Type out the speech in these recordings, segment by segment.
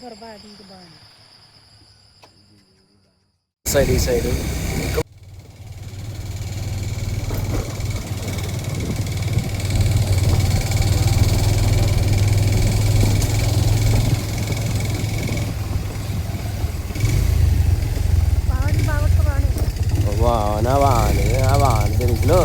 बर्बादी के बाद सही सही വാന വാന് ആ വാന ജനിക്കണോ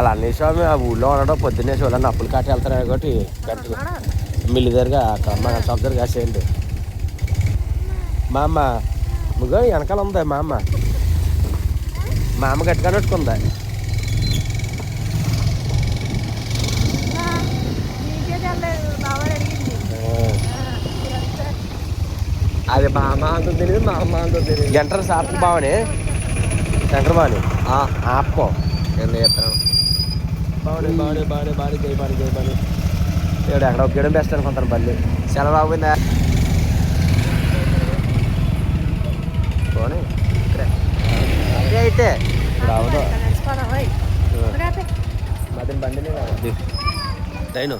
అలా అన్ని స్వామి ఆ ఊళ్ళో ఉండడం పొద్దున్నే చూడండి అప్పులు కాటి వెళ్తారు కాబట్టి గంటలు మిల్లు దగ్గరగా అక్కడ మా షాప్ దగ్గర కాసేయండి. మా అమ్మ ముగ్గు వెనకాల ఉంది మా అమ్మ మా అమ్మ గట్టిగా నట్టుకుంది అది మా అమ్మ అంత తెలియదు. మా అమ్మ అంత తెలియదు జంటర్ సార్ బావని. శంకర్ బావని ఆపో. ఎంత చేస్తాను బావని బావని బావని బావని జై బాని జై బాని ఇక్కడ ఎక్కడ ఒక్కడం బెస్ట్ అనుకుంటాను బల్లి. సెలవు బాగుందా పోనీ అదే అయితే. అవదు మధ్య బండి టైను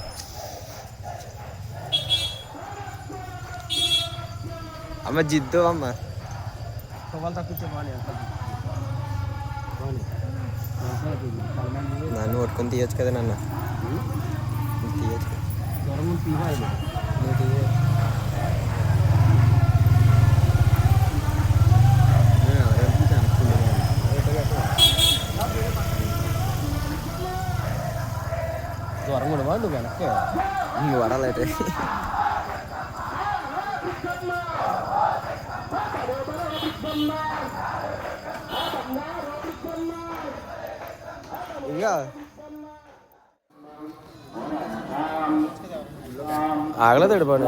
అమ్మ జిద్దు అమ్మ. వాళ్ళు తప్పించే బాగా నన్ను కొట్టుకొని తీయచ్చు కదా నన్ను తీయచ్చు జ్వరం తీరాలి నువ్వు తీయ జ్వరం కూడా వాడు నువ్వు వెనక్కి వరాలైతే பாருங்க. அகலத்தை எடுப்பாடு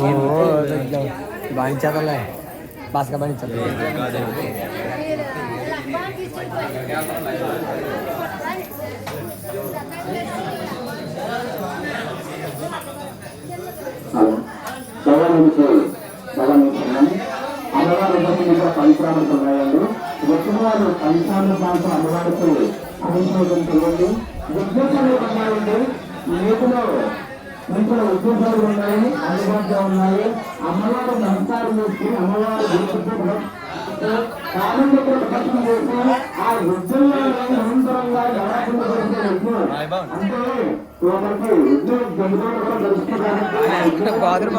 Oh, బాస్కా బాస్గా గమనించి గమనించండి అమ్మవారి దగ్గర పంచామృతం ఉన్నాయండి వచ్చిన వారు పంచామృతాంతం అమ్మవారికి అభిషేకం చేయండి ఉన్నాయండి నీటిలో ఇంట్లో ఉద్దేశాలు ఉన్నాయి అందుబాటులో ఉన్నాయి. అమ్మవారు నమస్కారం చేసి అమ్మవారి గుర్తు కాలం దగ్గర ప్రదర్శన చేసి ఆ వృద్ధుల్లో నిరంతరంగా అంటే ఒకరికి ఉద్యోగ కూడా బాధలు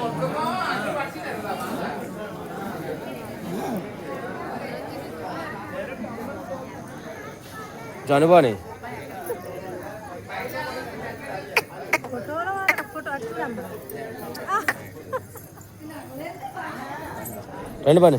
మొత్తం బాగా జనుబాని రండి బాని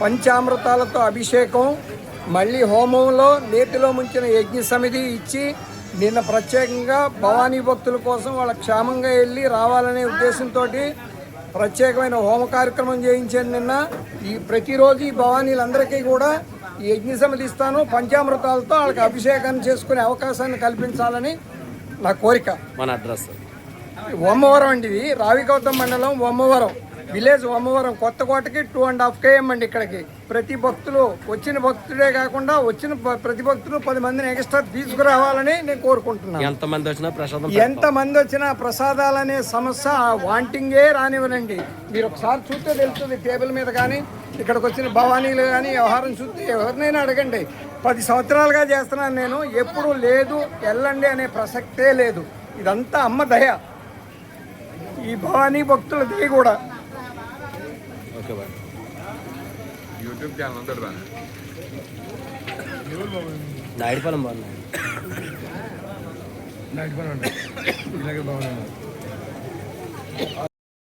పంచామృతాలతో అభిషేకం మళ్ళీ హోమంలో నేతిలో ముంచిన యజ్ఞ సమితి ఇచ్చి నిన్న ప్రత్యేకంగా భవానీ భక్తుల కోసం వాళ్ళ క్షేమంగా వెళ్ళి రావాలనే ఉద్దేశంతో ప్రత్యేకమైన హోమ కార్యక్రమం చేయించాను నిన్న. ఈ ప్రతిరోజు ఈ భవానీలందరికీ కూడా ఈ యజ్ఞ సమితి ఇస్తాను. పంచామృతాలతో వాళ్ళకి అభిషేకం చేసుకునే అవకాశాన్ని కల్పించాలని నా కోరిక. మన అడ్రస్. వమ్మవరం అండి ఇది. రావికౌతం మండలం వమ్మవరం. విలేజ్ వమ్మవరం కొత్తకోటకి టూ అండ్ హాఫ్ కేఎం అండి ఇక్కడికి. ప్రతి భక్తులు వచ్చిన భక్తుడే కాకుండా వచ్చిన ప్రతి భక్తులు పది మందిని ఎక్స్ట్రా తీసుకురావాలని నేను కోరుకుంటున్నాను. ఎంతమంది వచ్చినా ప్రసాదం ఎంత మంది వచ్చినా ప్రసాదాలనే సమస్య వాంటింగే రానివ్వనండి. మీరు ఒకసారి చూస్తే తెలుస్తుంది టేబుల్ మీద కానీ ఇక్కడికి వచ్చిన భవానీలు కానీ వ్యవహారం చూస్తే ఎవరినైనా అడగండి. పది సంవత్సరాలుగా చేస్తున్నాను నేను ఎప్పుడు లేదు వెళ్ళండి అనే ప్రసక్తే లేదు. ఇదంతా అమ్మ దయ. ఈ భవానీ భక్తుల దయ కూడా. Okay bye. యూట్యూబ్ ఛానల్ రా నాయుడుపాలెం బాగున్నాయి ఇలాగే బాగున్నాను